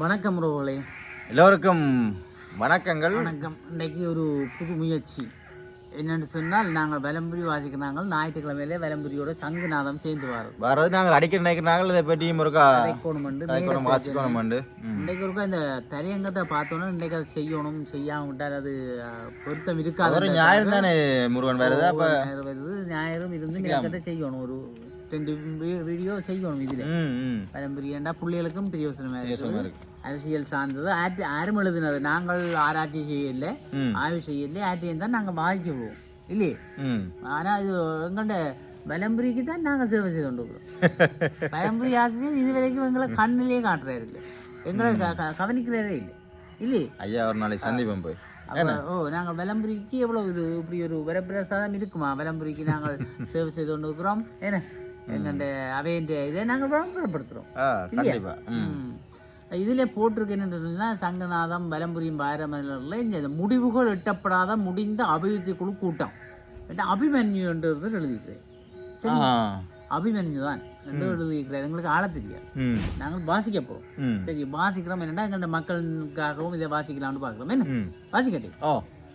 வணக்கம் ரோகளே எல்லோருக்கும் வணக்கங்கள். வணக்கம். இன்னைக்கு ஒரு புது முயற்சி. என்னன்னு சொன்னால் நாங்கள் விளம்பரி வாசிக்கிறாங்க ஞாயிற்றுக்கிழமையிலே விளம்பரியோட சங்குநாதம் சேர்ந்து வரோம் வர்றது நாங்கள் அடிக்கடி நினைக்கிறாங்க இதை பற்றியும் இருக்கா கதைக்கோணம் வாசிக்கணும். இன்றைக்கு ஒருக்கா இந்த தலையங்கத்தை பார்த்தோன்னா இன்றைக்கு அதை செய்யணும் செய்யாம விட்டால் அது பொருத்தம் இருக்காது ஞாயிறு தானே முருகன் வருது அப்போ வருது ஞாயிறும் இருந்து செய்யணும் ஒரு ரெண்டு வீடியோ செய்யணும் இதில். விளம்பரியண்டா பிள்ளைகளுக்கும் பிரயோசனமாக இருக்குது. இருக்கு அரசியல் சார்ந்தது. ஆற்றி யாரும் எழுதினது. நாங்கள் ஆராய்ச்சி செய்யல. ஆய்வு செய்யல. ஆற்றியம் தான் நாங்கள் வாங்கிக்குவோம் இல்லையே? ஆனால் இது எங்கள்ட விளம்பரிக்கு தான் நாங்கள் சேவை செய்து கொண்டு இருக்கிறோம் விளம்பரி ஆசிரியர் இது வரைக்கும் எங்களை கண்ணிலேயே காட்டுறாரு இல்லை. எங்களை க- க- கவனிக்கிறதே இல்லை. இல்லையே? ஐயா ஒரு நாளைக்கு சந்திப்போம் போய். ஓ நாங்கள் விளம்பரிக்கு எவ்வளோ இது இப்படி ஒரு வரப்பிரசாதம் இருக்குமா? விளம்பரிக்கு நாங்கள் சேவை செய்து கொண்டு இருக்கிறோம் என்ன? எங்கள்ட அவையன்ற இதை நாங்கள் விளம்பரப்படுத்துகிறோம். இதுல போட்டிருக்கு என்னன்னா சங்கநாதம் வலம்புரியும் பாரமலர்ல இந்த முடிவுகள் எட்டப்படாத முடிந்த அபிவிருத்தி குழு கூட்டம். என்ன அபிமன்யு என்றது எழுதியிருக்கிறேன் சரி அபிமன்யு தான் என்று எழுதியிருக்கிறார். எங்களுக்கு ஆள தெரியாது. நாங்கள் வாசிக்க போறோம். ம். சரி வாசிக்கிறோம் என்னன்னா எங்கள்ட மக்களுக்காகவும் இதை வாசிக்கலாம்னு பார்க்குறோம். என்ன? வாசிக்கட்டே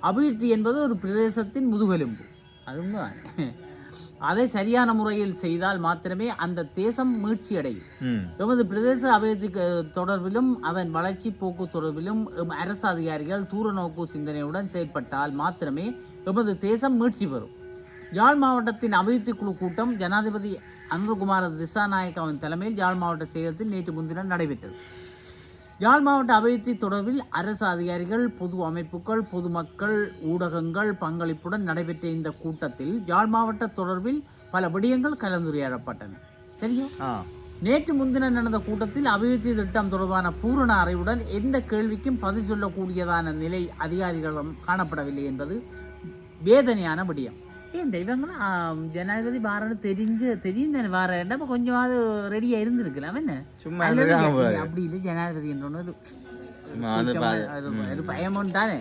அபிவிருத்தி என்பது ஒரு பிரதேசத்தின் முதுகெலும்பு. அது உண்மைதான்? அதை சரியான முறையில் செய்தால் மாத்திரமே அந்த தேசம் மீட்சி அடையும் எமது பிரதேச அபிவிருத்தி தொடர்பிலும் அதன் வளர்ச்சி போக்கு தொடர்பிலும் அரசு அதிகாரிகள் தூர நோக்கு சிந்தனையுடன் செயற்பட்டால் மாத்திரமே எமது தேசம் மீட்சி பெறும். யாழ் மாவட்டத்தின் அபிவிருத்தி குழு கூட்டம் ஜனாதிபதி அனுகுமார திசாநாயக்காவின் தலைமையில் யாழ் மாவட்ட செயலகத்தில் நேற்று முன்தினம் நடைபெற்றது. யாழ் மாவட்ட அபிவிருத்தி தொடர்பில் அரசு அதிகாரிகள் பொது அமைப்புகள் பொதுமக்கள் ஊடகங்கள் பங்களிப்புடன் நடைபெற்ற இந்த கூட்டத்தில் யாழ் மாவட்ட தொடர்பில் பல விடயங்கள் கலந்துரையாடப்பட்டன. சரியா? நேற்று முன்தினம் நடந்த கூட்டத்தில் அபிவிருத்தி திட்டம் தொடர்பான பூரண அறிவுடன் எந்த கேள்விக்கும் பதில் சொல்லக்கூடியதான நிலை அதிகாரிகளிடம் காணப்படவில்லை என்பது வேதனையான விடயம். ஏன் இவங்களும் ஜனாதிபதி வாரன்னு தெரிஞ்சு தெரியும் தானே வார நம்ம கொஞ்சமாவது ரெடியா இருந்திருக்கலாம் என்ன சும்மா. அப்படி இல்லை ஜனாதிபதி என்றொன்னு ஒரு பயமும் தானே.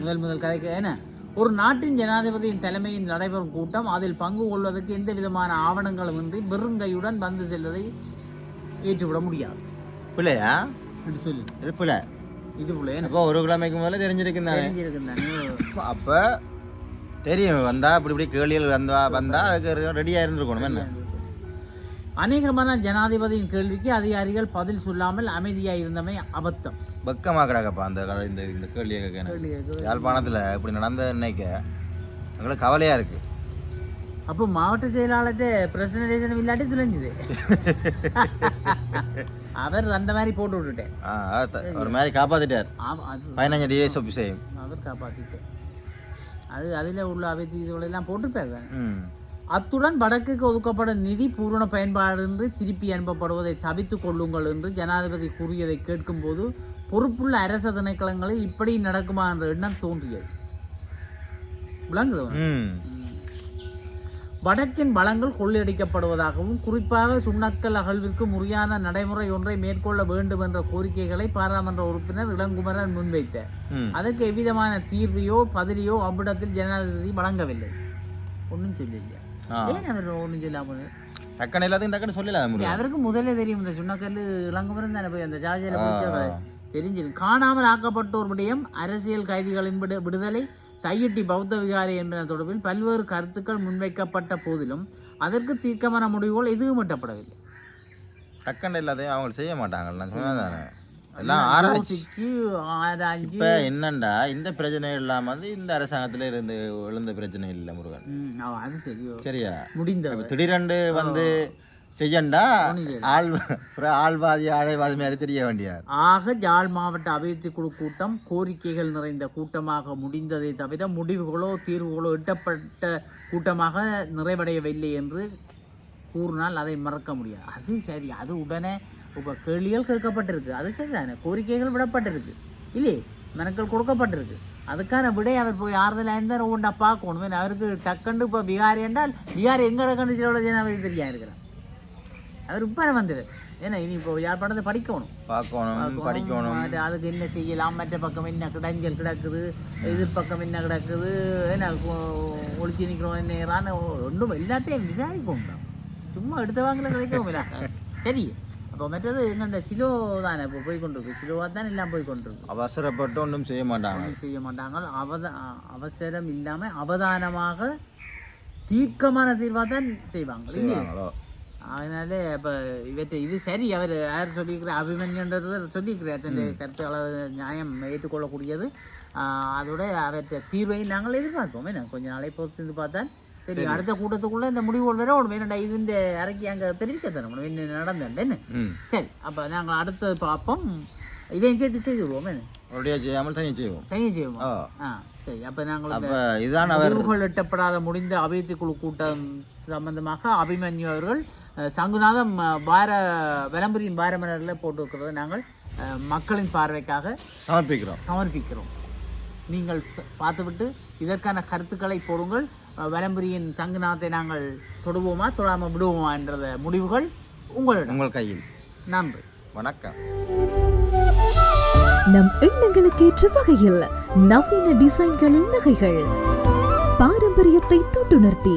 முதல் முதல் கதைக்கு என்ன ஒரு நாட்டின் ஜனாதிபதியின் தலைமையில் நடைபெறும் கூட்டம் அதில் பங்கு கொள்வதற்கு எந்த விதமான ஆவணங்களும் இன்றி வெறுங்கையுடன் வந்து செல்வதை ஏற்றுவிட முடியாது பிள்ளையா என்று சொல்லி இது பிள்ளை இது அப்போ ஒரு கிழமைக்கு முதல்ல தெரிஞ்சிருக்கும் தானே தெரிஞ்சிருக்குந்தானே அப்போ தெரியும். வந்தா இப்படி இப்படி கேள்விகள் வந்தா வந்தா அதுக்கு ரெடியாக இருந்திருக்கணும். என்ன? அநேகமான ஜனாதிபதியின் கேள்விக்கு அதிகாரிகள் பதில் சொல்லாமல் அமைதியாக இருந்தமை அபத்தம். வெக்கமாக கிடக்கப்பா அந்த கதை இந்த இந்த கேள்வியை கேட்க. யாழ்ப்பாணத்தில் இப்படி நடந்த நினைக்க எங்களுக்கு கவலையாக இருக்கு. அப்போ மாவட்ட செயலாளர்கிட்ட பிரசன்டேஷன் இல்லாட்டி துளைஞ்சுது. அவர் அந்த மாதிரி போட்டு விட்டுட்டேன். ஒரு மாதிரி காப்பாத்திட்டார். பதினஞ்சு டிஎஸ் ஆஃபீஸையும் அவர் காப்பாற்றிட்டேன் அது அதில் உள்ள அவைத்தி இதுகளெல்லாம் போட்டுருப்பாரு ம். அத்துடன் வடக்குக்கு ஒதுக்கப்படும் நிதி பூரண பயன்பாடின்றி திருப்பி அனுப்பப்படுவதை தவித்துக் கொள்ளுங்கள் என்று ஜனாதிபதி கூறியதை கேட்கும்போது பொறுப்புள்ள அரச திணைக்களங்களில் இப்படி நடக்குமா என்ற எண்ணம் தோன்றியது. விளங்குது வடக்கின் வளங்கள் கொள்ளையடிக்கப்படுவதாகவும் குறிப்பாக சுண்ணக்கல் அகழ்விற்கு முறையான நடைமுறை ஒன்றை மேற்கொள்ள வேண்டும் என்ற கோரிக்கைகளை பாராளுமன்ற உறுப்பினர் இளங்குமரன் முன்வைத்தார். ம். அதற்கு எவ்விதமான தீர்வையோ பதிலையோ அவ்விடத்தில் ஜனாதிபதி வழங்கவில்லை. ஒன்றும் சொல்லலையா? ஏன் அவர் ஒன்றும் சொல்லாமல்? டக்குன்னு எல்லாத்தையும் அவருக்கு முதல்ல தெரியும் இந்த சுண்ணக்கல் இளங்குமரன் தானே போய் அந்த ஜார்ஜியில் தெரிஞ்சிடும் காணாமல் ஆக்கப்பட்டோர் விடயம் அரசியல் கைதிகளின் விடு விடுதலை தையிட்டி பௌத்த விகாரை என்ற தொடர்பில் பல்வேறு கருத்துக்கள் முன்வைக்கப்பட்ட போதிலும் அதற்கு தீர்க்கமான முடிவுகள் எதுவும் எட்டப்படவில்லை. டக்குன்னு எல்லாத்தையும் அவங்க செய்ய மாட்டாங்க நான் சொன்னதானே எல்லாம் ஆராய்ச்சி. யோசிச்சு ஆராய்ஞ்சு இப்போ என்னண்டா இந்த பிரச்சனை இல்லாம வந்து இந்த அரசாங்கத்துல இருந்து எழுந்த பிரச்சனை இல்லை முருகன். அது சரியோ. சரியா? முடிந்தவர். இப்ப திடீரென்று வந்து செய்யண்டா? ஆள் ஆள்வாதி ஆழைவாதி மாதிரி தெரிய வேண்டியார் ஆக யாழ் மாவட்ட அபிவிருத்தி குழு கூட்டம் கோரிக்கைகள் நிறைந்த கூட்டமாக முடிந்ததை தவிர முடிவுகளோ தீர்வுகளோ எட்டப்பட்ட கூட்டமாக நிறைவடையவில்லை என்று கூறினால் அதை மறக்க முடியாது. அது சரி அது உடனே இப்போ கேள்விகள் கேட்கப்பட்டிருக்கு. அது சரிதானே? கோரிக்கைகள் விடப்பட்டிருக்கு. இல்லையே? மெனக்கள் கொடுக்கப்பட்டிருக்கு. அதுக்கான விடை அவர் போய் ஆறுதலாக இருந்தால் ஒன்றா பார்க்கணும். அவருக்கு டக்குன்னு இப்போ பிகாரி என்றால் பிகாரி எங்கட கண்டிச்சோட ஜனாதிபதி தெரியா இருக்கிறார் அவர் இப்போ வந்தது. ஏன்னா இனி இப்போ யார் படத்தை படிக்கணும்? பார்க்கணும் படிக்கணும். அது அதுக்கு என்ன செய்யலாம்? மற்ற பக்கம் என்ன கிடஞ்சல் கிடக்குது? இது பக்கம் என்ன கிடக்குது? என்ன கொ- ஒளிச்சு நிற்கிறோம் என்ன ஒன்றும் எல்லாத்தையும் விசாரிக்கும் சும்மா எடுத்த வாங்கல கிடைக்கவும் இல்லை? சரி. அப்போ மற்றது எங்கள்ட சிலோ தானே. இப்போ போய் கொண்டிருக்கு சிலோவாக தான் எல்லாம் போய் கொண்டிருக்கு அவசரப்பட்டு ஒன்றும் செய்ய மாட்டாங்க. செய்ய மாட்டாங்க. அவத அவசரம் இல்லாமல் அவதானமாக தீர்க்கமான தீர்வாக தான் செய்வாங்க. அதனால இப்போ இவற்றை இது சரி அவர் யார் சொல்லியிருக்கிற அபிமன்யுன்றவர் சொல்லியிருக்கிறார் தன் கருத்துக்களை நியாயம் ஏற்றுக்கொள்ளக்கூடியது. அதோட அவற்றை தீர்வை நாங்கள் எதிர்பார்ப்போம். என்ன கொஞ்ச நாளை பொறுத்து இருந்து பார்த்தா தெரியும் அடுத்த கூட்டத்துக்குள்ள இந்த முடிவுகள் வேற ஒன்று என்னடா இது இந்த இறக்கி அங்கே தெரிவிக்க தரணும் என்ன ம். சரி அப்போ நாங்கள் அடுத்தது பார்ப்போம். இதையும் சேர்த்து செய்து விடுவோம். என்ன? அப்படியே செய்யாமல் தனி செய்வோம். தனியாக செய்வோம்? ஆ. சரி அப்போ நாங்கள் இந்த அப்போ இதுதான் அவர் முடிவுகள் எட்டப்படாத முடிந்த அபிவிருத்தி குழு கூட்டம் சம்பந்தமாக அபிமன்யு அவர்கள் சங்குநாதம் பார விளம்பரியின் பாரமலரில் போட்டிருக்கிறத நாங்கள் மக்களின் பார்வைக்காக சமர்ப்பிக்கிறோம். சமர்ப்பிக்கிறோம். நீங்கள் பார்த்துவிட்டு இதற்கான கருத்துக்களை போடுங்கள். அஹ், விளம்பரியின் சங்குநாதத்தை நாங்கள் தொடுவோமா தொடாமல் விடுவோமா என்ற முடிவுகள் உங்களிடம். உங்கள் கையில். நன்றி. வணக்கம். நம் எண்ணங்களுக்கு ஏற்ற வகையில் நவீன டிசைன்களின் நகைகள். பாரம்பரியத்தை தொட்டுணர்த்தி